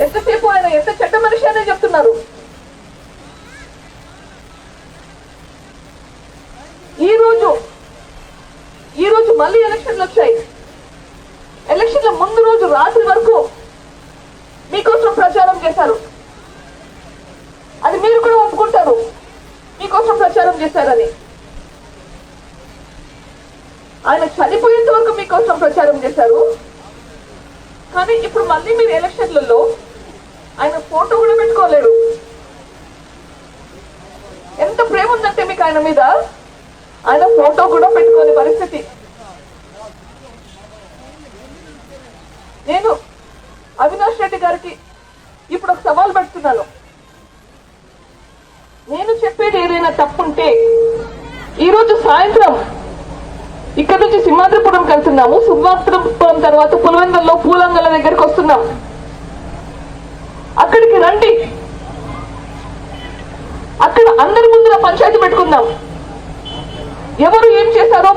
ఎంతసేపు ఆయన ఎంత చెడ్డ మనిషి అనే చెప్తున్నారు. ఈ రోజు ఈ రోజు మళ్ళీ ఎలక్షన్లు వచ్చాయి. ఎలక్షన్ల ముందు రోజు రాత్రి వరకు మీకోసం ప్రచారం చేశారు. అది మీరు కూడా ఒప్పుకుంటారు. మీకోసం ప్రచారం చేశారని. ఆయన చనిపోయేంత వరకు మీకోసం ప్రచారం చేశారు. కానీ ఇప్పుడు మళ్ళీ మీరు ఎలక్షన్లలో ఆయన ఫోటో కూడా పెట్టుకోలేడు. ఎంత ప్రేమ ఉందంటే మీకు ఆయన మీద? ఆయన ఫోటో కూడా పెట్టుకోని పరిస్థితి. నేను అవినాష్ రెడ్డి గారికి ఇప్పుడు ఒక సవాల్ పెడుతున్నాను. నేను చెప్పేది ఏదైనా తప్పుంటే ఈరోజు సాయంత్రం ఇక్కడ నుంచి సింహాద్రిపురం వెళ్తున్నాము. సింహాద్రిపురం తర్వాత పులివెందల్లో పూలంగల దగ్గరికి వస్తున్నాం. అక్కడికి రండి. అక్కడ అందరి ముందున పంచాయతీ పెట్టుకుందాం. ఎవరు ఏం చేశారో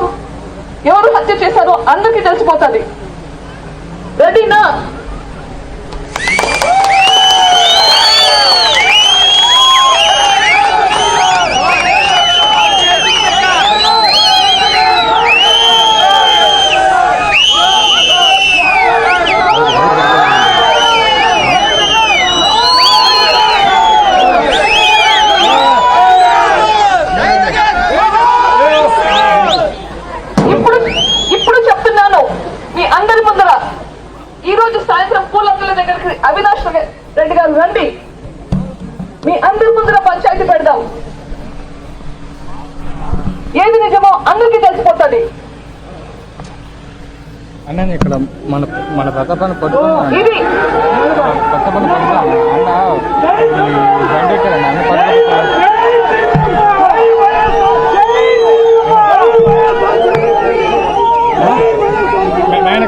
ఎవరు హత్య చేశారో అందరికీ తెలిసిపోతుంది. రెడీనా ఏది నిజమో అందరికీ తెలిసిపోతుంది అన్న ఇక్కడ మన మన పట్టుకున్నాను ఇది ప్రతాపాన్ని పట్టుకున్నాను అన్న బండి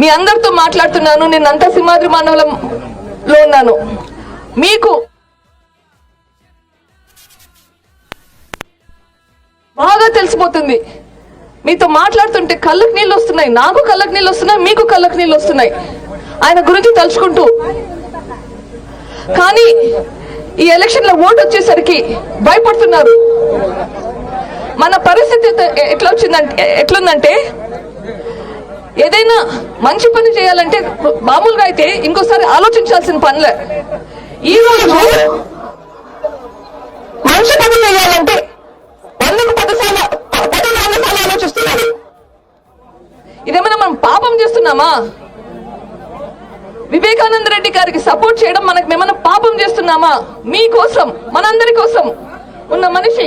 మీ అందరితో మాట్లాడుతున్నాను. నేను అంత సింహాద్రి మానవులంలో ఉన్నాను. మీకు బాగా తెలిసిపోతుంది. మీతో మాట్లాడుతుంటే కళ్ళకు నీళ్ళు వస్తున్నాయి. నాకు కళ్ళకు నీళ్ళు వస్తున్నాయి మీకు కళ్ళకు నీళ్ళు వస్తున్నాయి. ఆయన గురించి తలుచుకుంటూ. కానీ ఈ ఎలక్షన్లో ఓటు వచ్చేసరికి భయపడుతున్నారు. మన పరిస్థితి ఎట్లా వచ్చిందంటే ఎట్లుందంటే ఏదైనా మంచి పని చేయాలంటే మామూలుగా అయితే ఇంకోసారి ఆలోచించాల్సిన పనులే. ఈ రోజు మంచి పని చేయాలంటే వందకు పదిసార్లు ఆలోచిస్తున్నారు. ఇదేమైనా మనం పాపం చేస్తున్నామా? వివేకానంద రెడ్డి గారికి సపోర్ట్ చేయడం మనకు మేమన్నా పాపం చేస్తున్నామా? మీకోసం మనందరి కోసం ఉన్న మనిషి.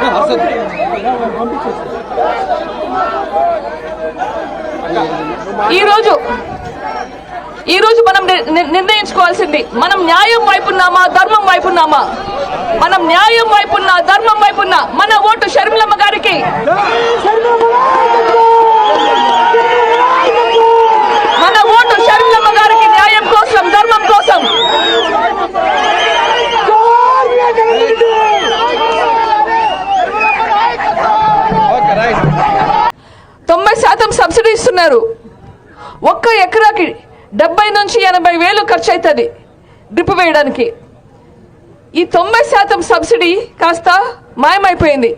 ఈరోజు ఈరోజు ఈ రోజు ఈ రోజు మనం ని- నిర్ణయించుకోవాల్సింది మనం న్యాయం వైపున్నామా ధర్మం వైపున్నామా? మనం న్యాయం వైపున్నా ధర్మం వైపున్నా మన ఓటు షర్మిలమ్మ గారికి మన ఓటు షర్మిలమ్మ గారికి న్యాయం కోసం ధర్మం కోసం ఓకే రైట్ తొంభై శాతం సబ్సిడీ ఇస్తున్నారు ఒక్క ఎకరాకి డెబ్బై నుంచి ఎనభై వేలు ఖర్చు అవుతుంది డ్రిప్ వేయడానికి. ఈ తొంభై శాతం సబ్సిడీ కాస్త మాయమైపోయింది.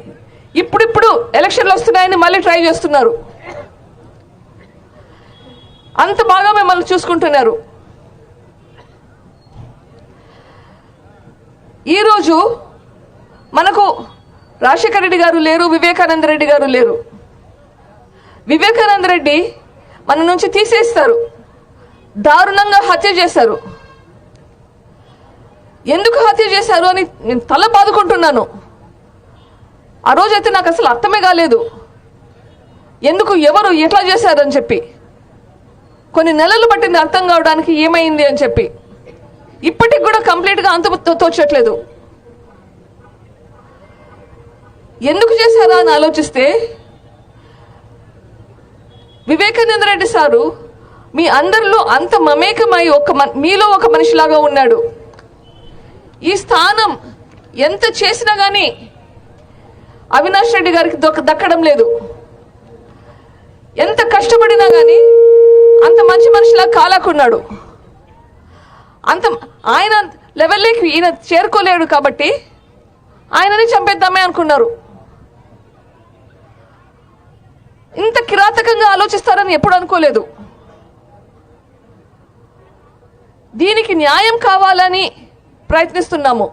ఇప్పుడిప్పుడు ఎలక్షన్లు వస్తున్నాయని మళ్ళీ ట్రై చేస్తున్నారు. అంత బాగా మిమ్మల్ని చూసుకుంటున్నారు. ఈరోజు మనకు రాజశేఖర రెడ్డి గారు లేరు వివేకానంద రెడ్డి గారు లేరు. వివేకానంద రెడ్డి మన నుంచి తీసేస్తారు. దారుణంగా హత్య చేశారు. ఎందుకు హత్య చేశారు అని నేను తల బాదుకుంటున్నాను. ఆ రోజైతే నాకు అసలు అర్థమే కాలేదు. ఎందుకు ఎవరు ఎట్లా చేశారని చెప్పి. కొన్ని నెలలు పట్టింది అర్థం కావడానికి ఏమైంది అని చెప్పి. ఇప్పటికి కూడా కంప్లీట్గా అంత తోచట్లేదు. ఎందుకు చేశారా అని ఆలోచిస్తే వివేకానంద రెడ్డి సారు మీ అందరిలో అంత మమేకమై ఒక మీలో ఒక మనిషిలాగా ఉన్నాడు. ఈ స్థానం ఎంత చేసినా కానీ అవినాష్ రెడ్డి గారికి దొక్క దక్కడం లేదు. ఎంత కష్టపడినా కానీ అంత మంచి మనిషిలా కాలాకున్నాడు. అంత ఆయన లెవెల్లోకి ఈయన చేరుకోలేడు కాబట్టి ఆయనని చంపేద్దామే అనుకున్నారు. కిరాతకంగా ఆలోచిస్తారని ఎప్పుడు అనుకోలేదు. దీనికి న్యాయం కావాలని ప్రయత్నిస్తున్నాము.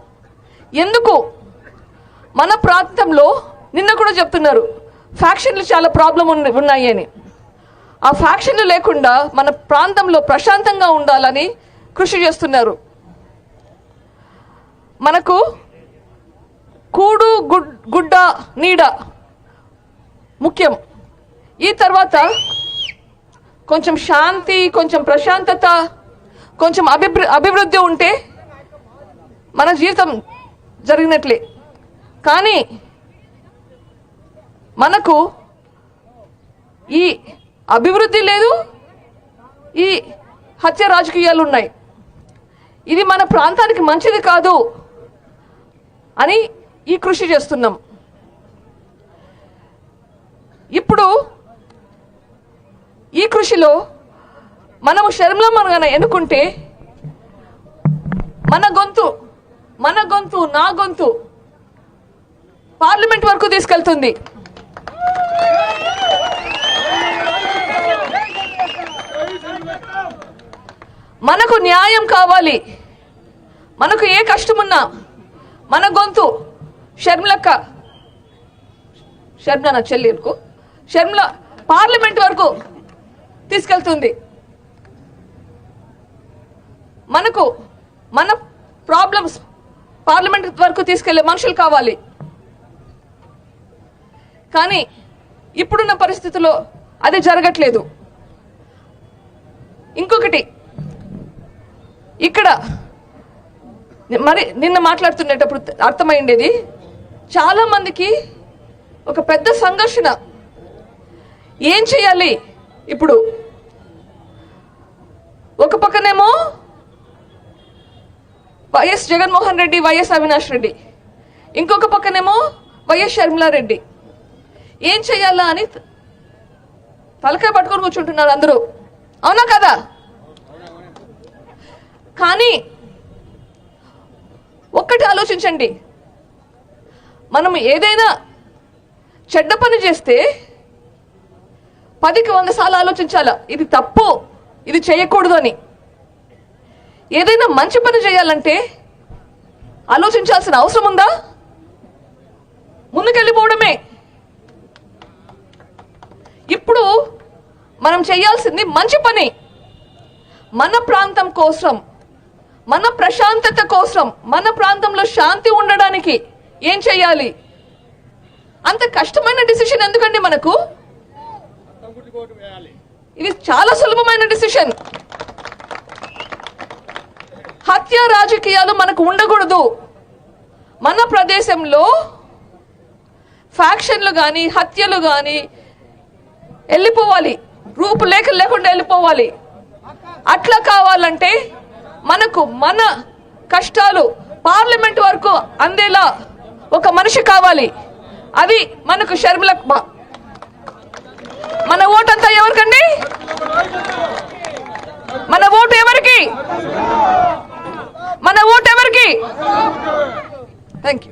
ఎందుకు? మన ప్రాంతంలో నిన్న కూడా చెప్తున్నారు ఫ్యాక్షన్లు చాలా ప్రాబ్లం ఉన్నాయి అని. ఆ ఫ్యాక్షన్లు లేకుండా మన ప్రాంతంలో ప్రశాంతంగా ఉండాలని కృషి చేస్తున్నారు. మనకు కూడు గుడ్ గుడ్డ నీడ ముఖ్యం. ఈ తర్వాత కొంచెం శాంతి కొంచెం ప్రశాంతత కొంచెం అభివృ అభివృద్ధి ఉంటే మన జీవితం జరిగినట్లే. కానీ మనకు ఈ అభివృద్ధి లేదు ఈ హత్య రాజకీయాలు ఉన్నాయి. ఇది మన ప్రాంతానికి మంచిది కాదు అని ఈ కృషి చేస్తున్నాం. ఇప్పుడు ఈ కృషిలో మనము శర్మలమ్మను ఎన్నుకుంటే మన గొంతు మన గొంతు నా గొంతు పార్లమెంట్ వరకు తీసుకెళ్తుంది. మనకు న్యాయం కావాలి. మనకు ఏ కష్టమున్నా మన గొంతు షర్మిలక్క షర్మిల నా చెల్లెలకు షర్మిల పార్లమెంట్ వరకు తీసుకెళ్తుంది. మనకు మన ప్రాబ్లమ్స్ పార్లమెంట్ వరకు తీసుకెళ్ళే మనుషులు కావాలి. కానీ ఇప్పుడున్న పరిస్థితుల్లో అది జరగట్లేదు. ఇంకొకటి ఇక్కడ మరి నిన్న మాట్లాడుతున్నప్పుడు అర్థమైండేది చాలా మందికి ఒక పెద్ద సంఘర్షణ. ఏం చేయాలి? ఇప్పుడు ఒక పక్కనేమో వైఎస్ జగన్మోహన్ రెడ్డి వైఎస్ అవినాష్ రెడ్డి. ఇంకొక పక్కనేమో వైఎస్ షర్మిలారెడ్డి ఏం చేయాలా అని తలకాయ పట్టుకొని కూర్చుంటున్నారు అందరూ. అవునా కదా? కానీ ఒక్కటి ఆలోచించండి. మనం ఏదైనా చెడ్డ పని చేస్తే పదికి వంద సార్లు ఆలోచించాలా? ఇది తప్పు. ఇది చేయకూడదు అని. ఏదైనా మంచి పని చేయాలంటే ఆలోచించాల్సిన అవసరం ఉందా? ముందుకెళ్ళిపోవడమే. ఇప్పుడు మనం చేయాల్సింది మంచి పని. మన ప్రాంతం కోసం మన ప్రశాంతత కోసం మన ప్రాంతంలో శాంతి ఉండడానికి ఏం చేయాలి? అంత కష్టమైన డిసిషన్ ఎందుకండి మనకు? ఇది చాలా సులభమైన డిసిషన్ హత్య రాజకీయాలు మనకు ఉండకూడదు. మన ప్రదేశంలో ఫ్యాక్షన్లు కానీ హత్యలు కానీ వెళ్ళిపోవాలి. రూపులేఖలు లేకుండా వెళ్ళిపోవాలి. అట్లా కావాలంటే మనకు మన కష్టాలు పార్లమెంట్ వరకు అందేలా ఒక మనిషి కావాలి. అది మనకు షర్మిలక్మ మన ఓటంతా అంతా ఎవరికండి? మన ఓటు ఎవరికి? మన ఓటు ఎవరికి? Thank you